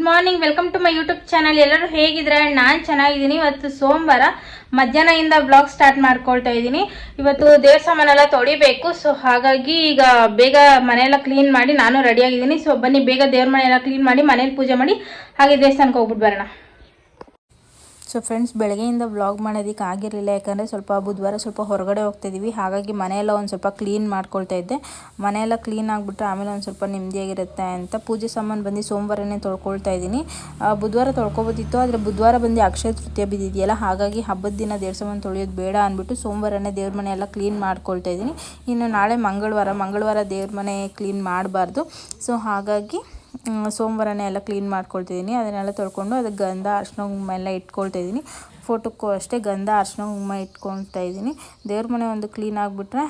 Good morning welcome to my YouTube channel ಎಲ್ಲರೂ ಹೇಗಿದ್ರೆ ನಾನು ಚೆನ್ನಾಗಿದ್ದೀನಿ. ಇವತ್ತು ಸೋಮವಾರ ಮಧ್ಯಾಹ್ನದಿಂದ ಬ್ಲಾಗ್ ಸ್ಟಾರ್ಟ್ ಮಾಡ್ಕೊಳ್ತಾ ಇದ್ದೀನಿ. ಇವತ್ತು ದೇವ್ರ ಸಾಮಾನೆಲ್ಲ ತೊಳಿಬೇಕು. ಸೊ ಹಾಗಾಗಿ ಈಗ ಬೇಗ ಮನೆಯೆಲ್ಲ ಕ್ಲೀನ್ ಮಾಡಿ ನಾನು ರೆಡಿಯಾಗಿದ್ದೀನಿ ಸೊ ಬನ್ನಿ, ಬೇಗ ದೇವ್ರ ಮನೆಯೆಲ್ಲ ಕ್ಲೀನ್ ಮಾಡಿ, ಮನೇಲಿ ಪೂಜೆ ಮಾಡಿ ಹಾಗೆ ದೇವಸ್ಥಾನಕ್ಕೆ ಹೋಗ್ಬಿಟ್ಟು ಬರೋಣ. ಸೊ ಫ್ರೆಂಡ್ಸ್ ಬೆಳಗ್ಗೆಯಿಂದ ವ್ಲಾಗ್ ಮಾಡೋದಕ್ಕೆ ಆಗಿರಲಿಲ್ಲ. ಯಾಕಂದರೆ ಸ್ವಲ್ಪ ಬುಧವಾರ ಸ್ವಲ್ಪ ಹೊರಗಡೆ ಹೋಗ್ತಿದ್ದೀವಿ ಹಾಗಾಗಿ ಮನೆಯೆಲ್ಲ ಒಂದು ಸ್ವಲ್ಪ ಕ್ಲೀನ್ ಮಾಡ್ಕೊಳ್ತಾ ಇದ್ದೆ. ಮನೆಯೆಲ್ಲ ಕ್ಲೀನ್ ಆಗಿಬಿಟ್ರೆ ಆಮೇಲೆ ಒಂದು ಸ್ವಲ್ಪ ನೆಮ್ಮದಿಯಾಗಿರುತ್ತೆ ಅಂತ ಪೂಜೆ ಸಾಮಾನು ಬಂದು ಸೋಮವಾರನೇ ತೊಳ್ಕೊಳ್ತಾ ಇದ್ದೀನಿ. ಬುಧವಾರ ತೊಳ್ಕೊಬೋದಿತ್ತು, ಆದರೆ ಬುಧವಾರ ಬಂದು ಅಕ್ಷಯ ತೃತೀಯ ಬಿದ್ದಿದೆಯಲ್ಲ, ಹಾಗಾಗಿ ಹಬ್ಬದ ದಿನ ದೇವ್ರ ಸಾಮಾನು ತೊಳೆಯೋದು ಬೇಡ ಅಂದ್ಬಿಟ್ಟು ಸೋಮವಾರನೇ ದೇವ್ರ ಮನೆ ಎಲ್ಲ ಕ್ಲೀನ್ ಮಾಡ್ಕೊಳ್ತಾ ಇದ್ದೀನಿ. ಇನ್ನು ನಾಳೆ ಮಂಗಳವಾರ ಮಂಗಳವಾರ ದೇವ್ರ ಮನೆ ಕ್ಲೀನ್ ಮಾಡಬಾರ್ದು. ಸೊ ಹಾಗಾಗಿ ಸೋಮವಾರನೇ ಎಲ್ಲ ಕ್ಲೀನ್ ಮಾಡ್ಕೊಳ್ತಿದ್ದೀನಿ. ಅದನ್ನೆಲ್ಲ ತೊಳ್ಕೊಂಡು ಅದಕ್ಕೆ ಗಂಧ ಅರ್ಶಿನ ಕುಂಕುಮ ಎಲ್ಲ ಇಟ್ಕೊಳ್ತಾ ಇದ್ದೀನಿ. ಫೋಟೋಕ್ಕೂ ಅಷ್ಟೇ ಗಂಧ ಅರ್ಶಿನ ಕುಂಕುಮ ಇಟ್ಕೊಳ್ತಾ ಇದ್ದೀನಿ. ದೇವ್ರ ಮನೆ ಒಂದು ಕ್ಲೀನ್ ಆಗಿಬಿಟ್ರೆ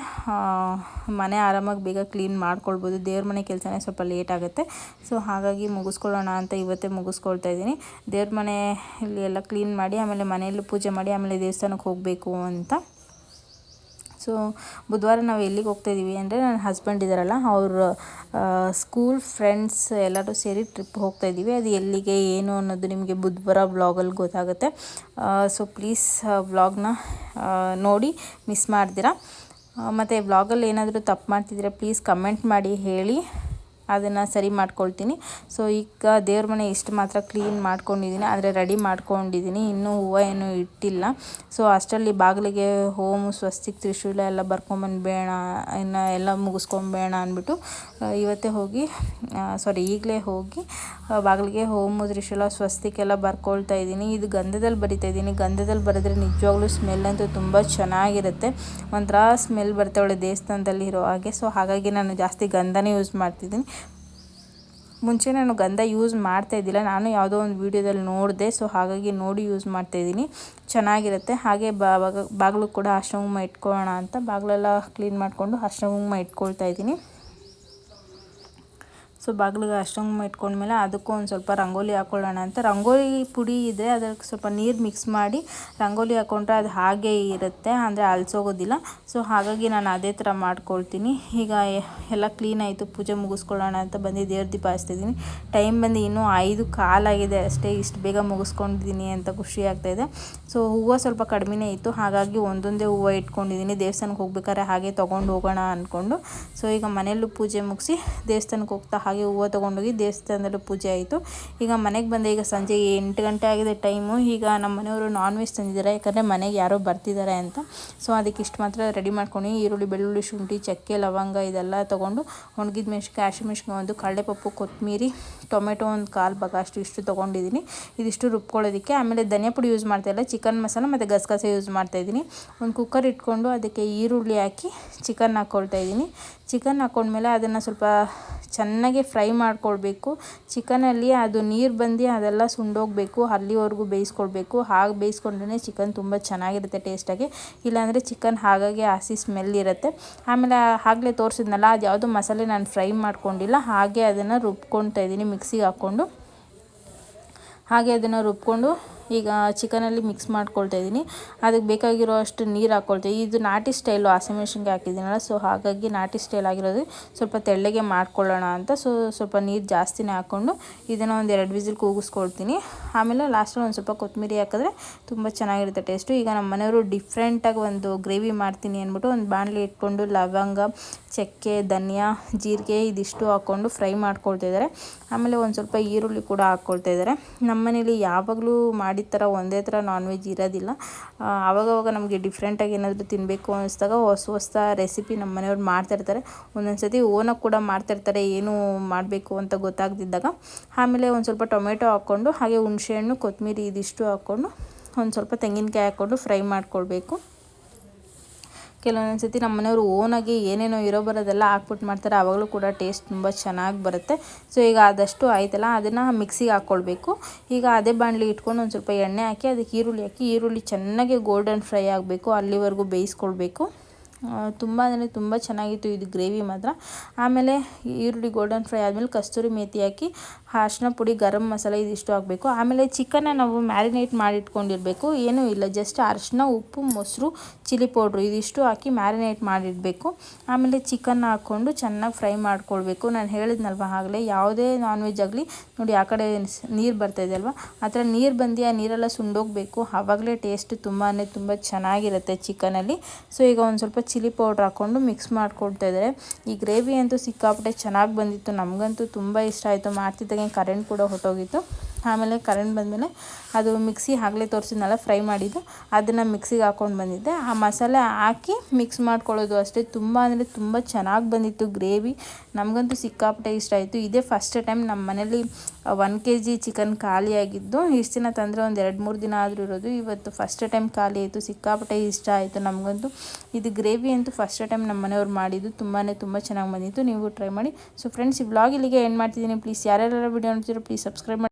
ಮನೆ ಆರಾಮಾಗಿ ಬೇಗ ಕ್ಲೀನ್ ಮಾಡ್ಕೊಳ್ಬೋದು. ದೇವ್ರ ಮನೆ ಕೆಲಸನೇ ಸ್ವಲ್ಪ ಲೇಟ್ ಆಗುತ್ತೆ. ಸೊ ಹಾಗಾಗಿ ಮುಗಿಸ್ಕೊಳ್ಳೋಣ ಅಂತ ಇವತ್ತೇ ಮುಗಿಸ್ಕೊಳ್ತಾ ಇದ್ದೀನಿ. ದೇವ್ರ ಮನೆ ಇಲ್ಲಿ ಎಲ್ಲ ಕ್ಲೀನ್ ಮಾಡಿ, ಆಮೇಲೆ ಮನೆಯಲ್ಲೂ ಪೂಜೆ ಮಾಡಿ, ಆಮೇಲೆ ದೇವಸ್ಥಾನಕ್ಕೆ ಹೋಗಬೇಕು ಅಂತ. ಸೊ ಬುಧವಾರ ನಾವು ಎಲ್ಲಿಗೆ ಹೋಗ್ತಾ ಇದ್ದೀವಿ ಅಂದರೆ ನನ್ನ ಹಸ್ಬೆಂಡ್ ಇದ್ದಾರಲ್ಲ ಅವ್ರ ಸ್ಕೂಲ್ ಫ್ರೆಂಡ್ಸ್ ಎಲ್ಲರೂ ಸೇರಿ ಟ್ರಿಪ್ ಹೋಗ್ತಾ ಇದ್ದೀವಿ ಅದು ಎಲ್ಲಿಗೆ, ಏನು ಅನ್ನೋದು ನಿಮಗೆ ಬುಧವಾರ ಬ್ಲಾಗಲ್ಲಿ ಗೊತ್ತಾಗುತ್ತೆ. ಸೊ ಪ್ಲೀಸ್ ಬ್ಲಾಗ್ನ ನೋಡಿ ಮಿಸ್ ಮಾಡ್ದಿರ ಮತ್ತು ಬ್ಲಾಗಲ್ಲಿ ಏನಾದರೂ ತಪ್ಪು ಮಾಡ್ತಿದ್ರೆ ಪ್ಲೀಸ್ ಕಮೆಂಟ್ ಮಾಡಿ, ಹೇಳಿ. ಅದನ್ನು ಸರಿ ಮಾಡ್ಕೊಳ್ತೀನಿ. ಸೊ ಈಗ ದೇವ್ರ ಮನೆ ಇಷ್ಟು ಮಾತ್ರ ಕ್ಲೀನ್ ಮಾಡ್ಕೊಂಡಿದ್ದೀನಿ ಆದರೆ ರೆಡಿ ಮಾಡ್ಕೊಂಡಿದ್ದೀನಿ ಇನ್ನೂ ಹೂವು ಏನೂ ಇಟ್ಟಿಲ್ಲ. ಸೊ ಅಷ್ಟರಲ್ಲಿ ಬಾಗಿಲಿಗೆ ಹೋಮ್, ಸ್ವಸ್ತಿಕ್ ತ್ರಿಶೂಲ ಎಲ್ಲ ಬರ್ಕೊಂಬಂದ್ಬೇಡ, ಇನ್ನು ಎಲ್ಲ ಮುಗಿಸ್ಕೊಂಬೇಡ ಅಂದ್ಬಿಟ್ಟು ಇವತ್ತೇ ಹೋಗಿ ಸಾರಿ ಈಗಲೇ ಹೋಗಿ ಬಾಗಿಲಿಗೆ ಹೋಮು, ತ್ರಿಶೂಲ ಸ್ವಸ್ತಿಕೆಲ್ಲ ಬರ್ಕೊಳ್ತಾ ಇದ್ದೀನಿ ಇದು ಗಂಧದಲ್ಲಿ ಬರಿತಾ ಇದ್ದೀನಿ ಗಂಧದಲ್ಲಿ ಬರೆದ್ರೆ ನಿಜವಾಗ್ಲೂ ಸ್ಮೆಲ್ ಅಂತೂ ತುಂಬ ಚೆನ್ನಾಗಿರುತ್ತೆ. ಒಂಥರ ಸ್ಮೆಲ್ ಬರ್ತಾವಳೆ ದೇವಸ್ಥಾನದಲ್ಲಿ ಇರೋ ಹಾಗೆ. ಸೊ ಹಾಗಾಗಿ ನಾನು ಜಾಸ್ತಿ ಗಂಧನೇ ಯೂಸ್ ಮಾಡ್ತಿದ್ದೀನಿ. ಮುಂಚೆ ನಾನು ಗಂಧ ಯೂಸ್ ಮಾಡ್ತಾ ಇದ್ದಿಲ್ಲ. ನಾನು ಯಾವುದೋ ಒಂದು ವೀಡಿಯೋದಲ್ಲಿ ನೋಡಿದೆ ಸೊ ಹಾಗಾಗಿ ನೋಡಿ ಯೂಸ್ ಮಾಡ್ತಾ ಇದ್ದೀನಿ. ಚೆನ್ನಾಗಿರುತ್ತೆ. ಹಾಗೆ ಬಾಗ, ಬಾಗಿಲು ಕೂಡ ಕುಂಕುಮ ಇಟ್ಕೊಳ್ಳೋಣ ಅಂತ ಬಾಗಿಲೆಲ್ಲ ಕ್ಲೀನ್ ಮಾಡಿಕೊಂಡು ಕುಂಕುಮ ಇಟ್ಕೊಳ್ತಾ ಇದ್ದೀನಿ. ಸೊ ಬಾಗಿಲಿಗೆ ಕುಂಕುಮ ಇಟ್ಕೊಂಡ್ಮೇಲೆ ಅದಕ್ಕೂ ಒಂದು ಸ್ವಲ್ಪ ರಂಗೋಲಿ ಹಾಕ್ಕೊಳ್ಳೋಣ ಅಂತ. ರಂಗೋಲಿ ಪುಡಿ ಇದೆ ಅದಕ್ಕೆ ಸ್ವಲ್ಪ ನೀರು ಮಿಕ್ಸ್ ಮಾಡಿ ರಂಗೋಲಿ ಹಾಕ್ಕೊಂಡ್ರೆ ಅದು ಹಾಗೇ ಇರುತ್ತೆ, ಅಂದರೆ ಅಲ್ಸೋಗೋದಿಲ್ಲ. ಸೊ ಹಾಗಾಗಿ ನಾನು ಅದೇ ಥರ ಮಾಡ್ಕೊಳ್ತೀನಿ. ಈಗ ಎಲ್ಲ ಕ್ಲೀನ್ ಆಯಿತು, ಪೂಜೆ ಮುಗಿಸ್ಕೊಳ್ಳೋಣ ಅಂತ ಬಂದು ದೇವ್ರ ದೀಪ ಹಚ್ತಿದ್ದೀನಿ. ಟೈಮ್ ಬಂದು ಇನ್ನೂ ಐದು ಕಾಲಾಗಿದೆ ಅಷ್ಟೇ, ಇಷ್ಟು ಬೇಗ ಮುಗಿಸ್ಕೊಂಡಿದ್ದೀನಿ ಅಂತ ಖುಷಿ ಆಗ್ತಾಯಿದೆ ಸೊ ಹೂವು ಸ್ವಲ್ಪ ಕಡಿಮೆನೇ ಇತ್ತು, ಹಾಗಾಗಿ ಒಂದೊಂದೇ ಹೂವು ಇಟ್ಕೊಂಡಿದ್ದೀನಿ. ದೇವಸ್ಥಾನಕ್ಕೆ ಹೋಗ್ಬೇಕಾದ್ರೆ ಹಾಗೆ ತೊಗೊಂಡು ಹೋಗೋಣ ಅಂದ್ಕೊಂಡು ಸೊ ಈಗ ಮನೆಯಲ್ಲೂ ಪೂಜೆ ಮುಗಿಸಿ ದೇವಸ್ಥಾನಕ್ಕೆ ಹೋಗ್ತಾ ಹಾಗೆ ಹೂವು ತೊಗೊಂಡೋಗಿ ದೇವಸ್ಥಾನದಲ್ಲೂ ಪೂಜೆ ಆಯಿತು. ಈಗ ಮನೆಗೆ ಬಂದೆ. ಈಗ ಸಂಜೆ ಎಂಟು ಗಂಟೆ ಆಗಿದೆ ಟೈಮು. ಈಗ ನಮ್ಮ ಮನೆಯವರು ನಾನ್ ವೆಜ್ ತಂದಿದ್ದಾರೆ. ಯಾಕಂದರೆ ಮನೆಗೆ ಯಾರೋ ಬರ್ತಿದ್ದಾರೆ ಅಂತ. ಸೊ ಅದಕ್ಕೆ ಇಷ್ಟು ಮಾತ್ರ ರೆಡಿ ಮಾಡ್ಕೊಂಡು ಈರುಳ್ಳಿ, ಬೆಳ್ಳುಳ್ಳಿ, ಶುಂಠಿ, ಚಕ್ಕೆ, ಲವಂಗ ಇದೆಲ್ಲ ತೊಗೊಂಡು ಒಣಗಿದ ಮೆಣ್ಸಿನ್ಕಾಯಿ ಹಸಿಮೆಣ್ಸಿನ್ಕಾಯಿ ಒಂದು ಕಡಲೆಪಪ್ಪು ಕೊತ್ತಂಬರಿ, ಟೊಮೆಟೊ ಒಂದು ಕಾಲು ಭಾಗ ಅಷ್ಟು ಇಷ್ಟು ತೊಗೊಂಡಿದ್ದೀನಿ. ಇದಿಷ್ಟು ರುಬ್ಕೊಳ್ಳೋದಕ್ಕೆ. ಆಮೇಲೆ ಧನಿಯಾ ಪುಡಿ ಯೂಸ್ ಮಾಡ್ತಾಯಿಲ್ಲ ಚಿಕನ್ ಮಸಾಲ ಮತ್ತು ಗಸಗಸೆ ಯೂಸ್ ಮಾಡ್ತಾಯಿದ್ದೀನಿ ಒಂದು ಕುಕ್ಕರ್ ಇಟ್ಕೊಂಡು ಅದಕ್ಕೆ ಈರುಳ್ಳಿ ಹಾಕಿ ಚಿಕನ್ ಹಾಕ್ಕೊಳ್ತಾ ಇದ್ದೀನಿ. ಚಿಕನ್ ಹಾಕ್ಕೊಂಡ್ಮೇಲೆ ಅದನ್ನು ಸ್ವಲ್ಪ ಚೆನ್ನಾಗಿ ಫ್ರೈ ಮಾಡ್ಕೊಳ್ಬೇಕು. ಚಿಕನಲ್ಲಿ ಅದು ನೀರು ಬಂದು ಅದೆಲ್ಲ ಸುಂಡೋಗಬೇಕು. ಅಲ್ಲಿವರೆಗೂ ಬೇಯಿಸ್ಕೊಳ್ಬೇಕು. ಹಾಗೆ ಬೇಯಿಸ್ಕೊಂಡ್ರೆ ಚಿಕನ್ ತುಂಬ ಚೆನ್ನಾಗಿರುತ್ತೆ ಟೇಸ್ಟಾಗಿ. ಇಲ್ಲಾಂದರೆ ಚಿಕನ್ ಹಾಗಾಗಿ ಹಸಿ ಸ್ಮೆಲ್ ಇರುತ್ತೆ. ಆಮೇಲೆ ಆಗಲೇ ತೋರಿಸಿದ್ನಲ್ಲ, ಅದು ಯಾವುದೋ ಮಸಾಲೆ ನಾನು ಫ್ರೈ ಮಾಡ್ಕೊಂಡಿಲ್ಲ. ಹಾಗೆ ಅದನ್ನು ರುಬ್ಕೊಳ್ತಾ ಇದ್ದೀನಿ ಮಿಕ್ಸಿಗೆ ಹಾಕ್ಕೊಂಡು. ಹಾಗೆ ಅದನ್ನು ರುಬ್ಕೊಂಡು ಈಗ ಚಿಕನಲ್ಲಿ ಮಿಕ್ಸ್ ಮಾಡ್ಕೊಳ್ತಾ ಇದ್ದೀನಿ. ಅದಕ್ಕೆ ಬೇಕಾಗಿರೋ ಅಷ್ಟು ನೀರು ಹಾಕ್ಕೊಳ್ತೀವಿ ಇದು ನಾಟಿ ಸ್ಟೈಲು ಹಸಿಮೆಣ್ಸಿನ್ಕಾಯಿ ಹಾಕಿದ್ದೀನಲ್ಲ, ಸೊ ಹಾಗಾಗಿ ನಾಟಿ ಸ್ಟೈಲ್ ಆಗಿರೋದು. ಸ್ವಲ್ಪ ತೆಳ್ಳಗೆ ಮಾಡ್ಕೊಳ್ಳೋಣ ಅಂತ, ಸೊ ಸ್ವಲ್ಪ ನೀರು ಜಾಸ್ತಿನೇ ಹಾಕ್ಕೊಂಡು ಇದನ್ನು ಒಂದು ಎರಡು ವಿಸಿಲ್ ಕೂಗಿಸ್ಕೊಳ್ತೀನಿ. ಆಮೇಲೆ ಲಾಸ್ಟಲ್ಲಿ ಒಂದು ಸ್ವಲ್ಪ ಕೊತ್ತಂಬರಿ ಹಾಕಿದ್ರೆ ತುಂಬ ಚೆನ್ನಾಗಿರುತ್ತೆ ಟೇಸ್ಟು ಈಗ ನಮ್ಮ ಮನೆಯವರು ಡಿಫ್ರೆಂಟಾಗಿ ಒಂದು ಗ್ರೇವಿ ಮಾಡ್ತೀನಿ ಅಂದ್ಬಿಟ್ಟು ಒಂದು ಬಾಣಲಿ ಇಟ್ಕೊಂಡು ಲವಂಗ, ಚಕ್ಕೆ, ಧನಿಯಾ, ಜೀರಿಗೆ ಇದಿಷ್ಟು ಹಾಕ್ಕೊಂಡು ಫ್ರೈ ಮಾಡ್ಕೊಳ್ತಾ ಇದ್ದಾರೆ. ಆಮೇಲೆ ಒಂದು ಸ್ವಲ್ಪ ಈರುಳ್ಳಿ ಕೂಡ ಹಾಕ್ಕೊಳ್ತಾ ಇದ್ದಾರೆ. ನಮ್ಮ ಮನೇಲಿ ಯಾವಾಗಲೂ ಮಾಡಿದ ಥರ ಒಂದೇ ಥರ ನಾನ್ ವೆಜ್ ಇರೋದಿಲ್ಲ ಆವಾಗವಾಗ ನಮಗೆ ಡಿಫ್ರೆಂಟಾಗಿ ಏನಾದರೂ ತಿನ್ನಬೇಕು ಅನ್ನಿಸ್ದಾಗ ಹೊಸ ಹೊಸ ರೆಸಿಪಿ ನಮ್ಮ ಮನೆಯವ್ರು ಮಾಡ್ತಾಯಿರ್ತಾರೆ ಒಂದೊಂದು ಸತಿ ಓನಾಗಿ ಕೂಡ ಮಾಡ್ತಾಯಿರ್ತಾರೆ ಏನು ಮಾಡಬೇಕು ಅಂತ ಗೊತ್ತಾಗದಿದ್ದಾಗ. ಆಮೇಲೆ ಒಂದು ಸ್ವಲ್ಪ ಟೊಮೆಟೊ ಹಾಕ್ಕೊಂಡು, ಹಾಗೆ ಹುಣಸೆಹಣ್ಣು ಕೊತ್ತಂಬರಿ ಇದಿಷ್ಟು ಹಾಕ್ಕೊಂಡು, ಒಂದು ಸ್ವಲ್ಪ ತೆಂಗಿನಕಾಯಿ ಹಾಕ್ಕೊಂಡು ಫ್ರೈ ಮಾಡ್ಕೊಳ್ಬೇಕು. ಕೆಲವೊಂದು ಸತಿ ನಮ್ಮ ಮನೆಯವರು ಓನಾಗಿ ಏನೇನೋ ಇರೋ ಬರೋದೆಲ್ಲ ಹಾಕ್ಬಿಟ್ಟು ಮಾಡ್ತಾರೆ. ಆವಾಗಲೂ ಕೂಡ ಟೇಸ್ಟ್ ತುಂಬ ಚೆನ್ನಾಗಿ ಬರುತ್ತೆ. ಸೊ ಈಗ ಆದಷ್ಟು ಆಯ್ತಲ್ಲ, ಅದನ್ನು ಮಿಕ್ಸಿಗೆ ಹಾಕ್ಕೊಳ್ಬೇಕು ಈಗ ಅದೇ ಬಾಣಲಿ ಇಟ್ಕೊಂಡು ಒಂದು ಸ್ವಲ್ಪ ಎಣ್ಣೆ ಹಾಕಿ, ಅದಕ್ಕೆ ಈರುಳ್ಳಿ ಹಾಕಿ, ಈರುಳ್ಳಿ ಚೆನ್ನಾಗಿ ಗೋಲ್ಡನ್ ಫ್ರೈ ಆಗಬೇಕು, ಅಲ್ಲಿವರೆಗೂ ಬೇಯಿಸ್ಕೊಳ್ಬೇಕು. ತುಂಬ ಅಂದರೆ ತುಂಬ ಚೆನ್ನಾಗಿತ್ತು ಇದು ಗ್ರೇವಿ ಮಾತ್ರ. ಆಮೇಲೆ ಈರುಳ್ಳಿ ಗೋಲ್ಡನ್ ಫ್ರೈ ಆದಮೇಲೆ ಕಸ್ತೂರಿ ಮೇತಿ ಹಾಕಿ ಅರ್ಶಿನ ಪುಡಿ, ಗರಂ ಮಸಾಲೆ ಇದಿಷ್ಟು ಹಾಕಬೇಕು. ಆಮೇಲೆ ಚಿಕನ್ನ ನಾವು ಮ್ಯಾರಿನೇಟ್ ಮಾಡಿಟ್ಕೊಂಡಿರಬೇಕು ಏನೂ ಇಲ್ಲ ಜಸ್ಟ್ ಅರ್ಶಿನ ಉಪ್ಪು, ಮೊಸರು ಚಿಲ್ಲಿ ಪೌಡ್ರು ಇದಿಷ್ಟು ಹಾಕಿ ಮ್ಯಾರಿನೇಟ್ ಮಾಡಿಡಬೇಕು ಆಮೇಲೆ ಚಿಕನ್ ಹಾಕ್ಕೊಂಡು ಚೆನ್ನಾಗಿ ಫ್ರೈ ಮಾಡ್ಕೊಳ್ಬೇಕು. ನಾನು ಹೇಳಿದ್ನಲ್ವ ಆಗಲೇ, ಯಾವುದೇ ನಾನ್ ವೆಜ್ ಆಗಲಿ, ನೋಡಿ ಆ ಕಡೆ ನೀರು ಬರ್ತಾ ಇದೆ ಅಲ್ವಾ? ಆ ಥರ ನೀರು ಬಂದು ಆ ನೀರೆಲ್ಲ ಸುಂಡೋಗಬೇಕು, ಆವಾಗಲೇ ಟೇಸ್ಟ್ ತುಂಬಾ ತುಂಬ ಚೆನ್ನಾಗಿರುತ್ತೆ ಚಿಕನಲ್ಲಿ ಸೊ ಈಗ ಒಂದು ಸ್ವಲ್ಪ ಚಿಲ್ಲಿ ಪೌಡ್ರ್ ಹಾಕ್ಕೊಂಡು ಮಿಕ್ಸ್ ಮಾಡ್ಕೊಳ್ತಾ ಇದ್ದಾರೆ. ಈ ಗ್ರೇವಿ ಅಂತೂ ಸಿಕ್ಕಾಪಟ್ಟೆ ಚೆನ್ನಾಗಿ ಬಂದಿತ್ತು. ನಮಗಂತೂ ತುಂಬ ಇಷ್ಟ ಆಯಿತು. ಮಾಡ್ತಿದ್ದಾಗೆ ಕರೆಂಟ್ ಕೂಡ ಹೊಟ್ಟೋಗಿತ್ತು ಆಮೇಲೆ ಕರೆಂಟ್ ಬಂದಮೇಲೆ ಅದು ಮಿಕ್ಸಿ ಆಗಲೇ ತೋರಿಸಿದ್ನಲ್ಲ, ಫ್ರೈ ಮಾಡಿದ್ದು, ಅದನ್ನು ಮಿಕ್ಸಿಗೆ ಹಾಕ್ಕೊಂಡು ಬಂದಿದ್ದೆ. ಆ ಮಸಾಲೆ ಹಾಕಿ ಮಿಕ್ಸ್ ಮಾಡ್ಕೊಳ್ಳೋದು ಅಷ್ಟೇ. ತುಂಬ ಅಂದರೆ ತುಂಬ ಚೆನ್ನಾಗಿ ಬಂದಿತ್ತು ಗ್ರೇವಿ. ನಮಗಂತೂ ಸಿಕ್ಕಾಪಟ್ಟೆ ಇಷ್ಟ ಆಯಿತು. ಇದೇ ಫಸ್ಟ್ ಟೈಮ್ ನಮ್ಮ ಮನೇಲಿ ಒನ್ ಕೆ ಜಿ ಚಿಕನ್ ಖಾಲಿಯಾಗಿದ್ದು ಇಷ್ಟು ದಿನ ತಂದರೆ ಒಂದು ಎರಡು ಮೂರು ದಿನ ಆದರೂ ಇರೋದು. ಇವತ್ತು ಫಸ್ಟ್ ಟೈಮ್ ಖಾಲಿ ಆಯಿತು. ಸಿಕ್ಕಾಪಟ್ಟೆ ಇಷ್ಟ ಆಯಿತು ನಮಗಂತೂ. ಇದು ಗ್ರೇವಿ ಅಂತೂ ಫಸ್ಟ್ ಟೈಮ್ ನಮ್ಮ ಮನೆಯವ್ರು ಮಾಡಿದ್ದು. ತುಂಬಾ ತುಂಬ ಚೆನ್ನಾಗಿ ಬಂದಿತ್ತು. ನೀವು ಟ್ರೈ ಮಾಡಿ. ಸೊ ಫ್ರೆಂಡ್ಸ್ ಈ ಬ್ಲಾಗ್ ಇಲ್ಲಿಗೆ ಏನು ಮಾಡ್ತಿದ್ದೀನಿ. ಪ್ಲೀಸ್ ಯಾರ್ಯಾರ ವಿಡಿಯೋ ನೋಡ್ತೀರೋ ಪ್ಲೀಸ್ ಸಬ್ಸ್ಕ್ರೈಬ್